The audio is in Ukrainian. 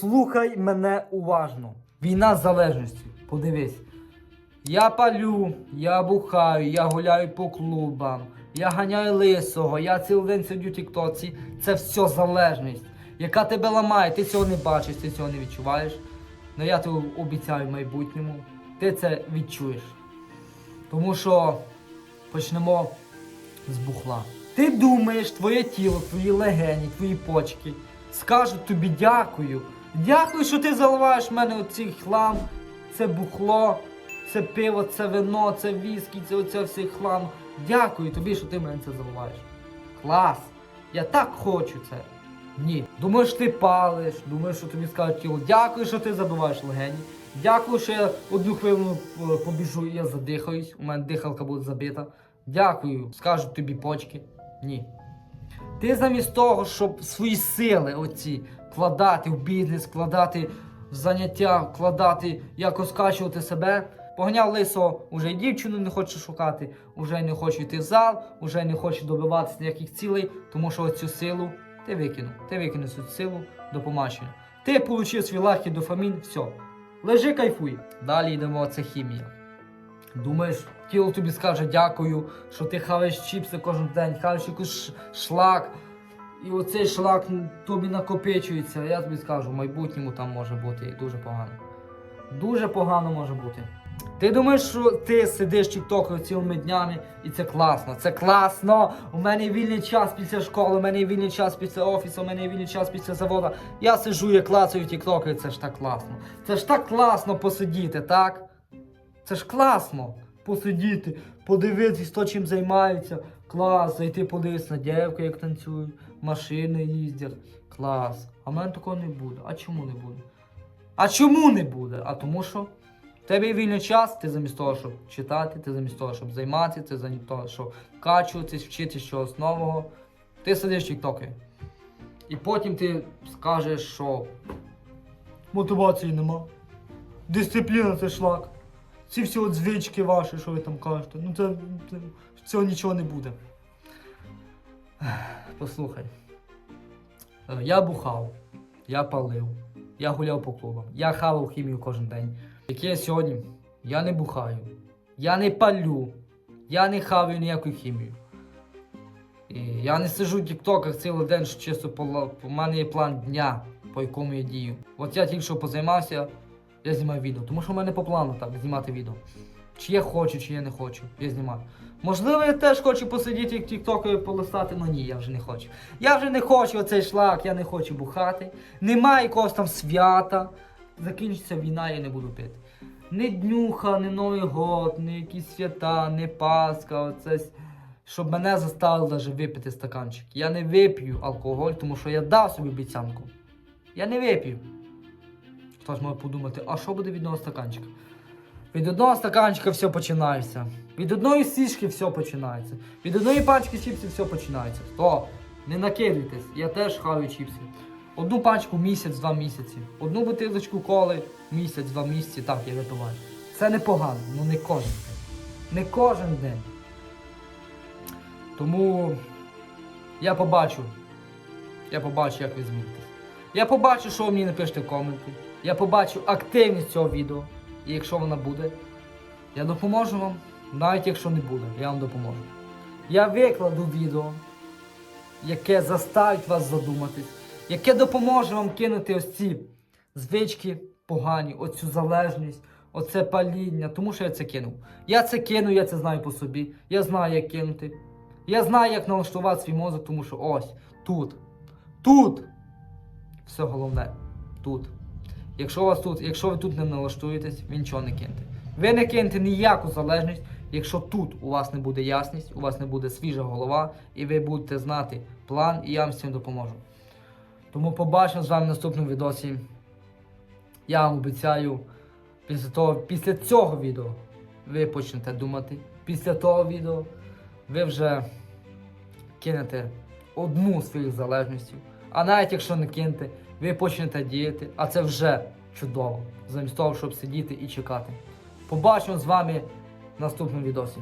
Послухай мене уважно. Війна з залежністю. Подивись. Я палю, я бухаю, я гуляю по клубам, я ганяю лисого, я цілий день сидю в тіктоці. Це все залежність, яка тебе ламає. Ти цього не бачиш, ти цього не відчуваєш. Але я тобі обіцяю в майбутньому, ти це відчуєш. Тому що почнемо з бухла. Ти думаєш, твоє тіло, твої легені, твої почки скажуть тобі дякую. Дякую, що ти заливаєш в мене оцей хлам, це бухло, це пиво, це вино, це віскі, це оце все хлам. Дякую тобі, що ти мене це заливаєш. Клас! Я так хочу це. Ні. Думаєш, ти палиш, думаєш, що тобі скажуть тіло. Дякую, що ти забиваєш легені. Дякую, що я одну хвилину е, побіжу і я задихаюсь. У мене дихалка буде забита. Дякую, скажуть тобі почки. Ні. Ти замість того, щоб свої сили оці вкладати в бізнес, вкладати в заняття, вкладати, якось качувати себе. Погняв лисо, уже й дівчину не хоче шукати, уже не хоче йти в зал, уже не хоче добиватися ніяких цілей, тому що оцю силу ти викинув. Ти викинув цю силу до помачення. Ти отримав свій легкий дофамін, все. Лежи, кайфуй. Далі йдемо, це хімія. Думаєш, тіло тобі скаже дякую, що ти хаваєш чіпси кожен день, хаваєш якийсь шлак, і оцей шлак тобі накопичується. Я тобі скажу, в майбутньому там може бути дуже погано. Дуже погано може бути. Ти думаєш, що ти сидиш тіктокою цілими днями і це класно. Це класно. У мене вільний час після школи, у мене вільний час після офісу, у мене вільний час після заводу. Я сиджу, я клацаю тікток, і це ж так класно. Це ж так класно посидіти, так? Це ж класно посидіти, подивитись, хто чим займається. Клас, зайти подивитися на дівки, як танцюють, машини їздять. Клас. А в мене такого не буде. А чому не буде? А чому не буде? А тому що в тебе є вільний час, ти замість того, щоб читати, ти замість того, щоб займатися, ти замість того, щоб качуватись, вчитись чогось нового. Ти сидиш в тіктоки. І потім ти скажеш, що мотивації нема. Дисципліна це шлак. Ці всі от звички ваші, що ви там кажете. Ну це, це цього нічого не буде. Послухай. Е, Я бухав, я палив, я гуляв по клубам, я хавав хімію кожен день. Як я сьогодні, я не бухаю, я не палю, я не хаваю ніяку хімію. І я не сиджу в тіктоках цілий день, що чисто по, у мене є план дня, по якому я дію. От я тільки що позаймався, я знімаю відео. Тому що в мене по плану так знімати відео. Чи я хочу, чи я не хочу, я знімаю. Можливо, я теж хочу посидіти як тіктокою полистати, але ні, я вже не хочу. Я вже не хочу оцей шлак, я не хочу бухати. Немає якогось там свята. Закінчиться війна, я не буду пити. Не днюха, не Новий год, не якісь свята, не Пасха, оце. Щоб мене заставили навіть випити стаканчик. Я не вип'ю алкоголь, тому що я дав собі обіцянку. Я не вип'ю. Хтось може подумати, а що буде від одного стаканчика? Від одного стаканчика все починається. Від одної сішки все починається. Від одної пачки чіпсів все починається. То не накидуйтесь, я теж хаю чіпси. Одну пачку місяць-два місяці. Одну бутилочку коли місяць-два місяці, так я випиваю. Це непогано, ну не кожен день. Не кожен день. Тому я побачу. Я побачу, як ви змінитесь. Я побачу, що ви мені напишете в коменти. Я побачу активність цього відео. І якщо вона буде, я допоможу вам. Навіть якщо не буде, я вам допоможу. Я викладу відео, яке заставить вас задуматись, яке допоможе вам кинути ось ці звички погані, оцю залежність, оце паління, тому що я це кинув. Я це кину, я це знаю по собі. Я знаю, як кинути. Я знаю, як налаштувати свій мозок, тому що ось тут, тут все головне. Тут. Якщо вас тут, якщо ви тут не налаштуєтесь, ви нічого не кинете. Ви не кинете ніяку залежність, якщо тут у вас не буде ясність, у вас не буде свіжа голова, і ви будете знати план, і я вам з цим допоможу. Тому побачимо з вами в наступному відосі. Я вам обіцяю, після того, після цього відео ви почнете думати. Після того відео ви вже кинете одну з своїх залежностей. А навіть якщо не кинете, ви почнете діяти, а це вже чудово, замість того, щоб сидіти і чекати. Побачимо з вами в наступному відосі.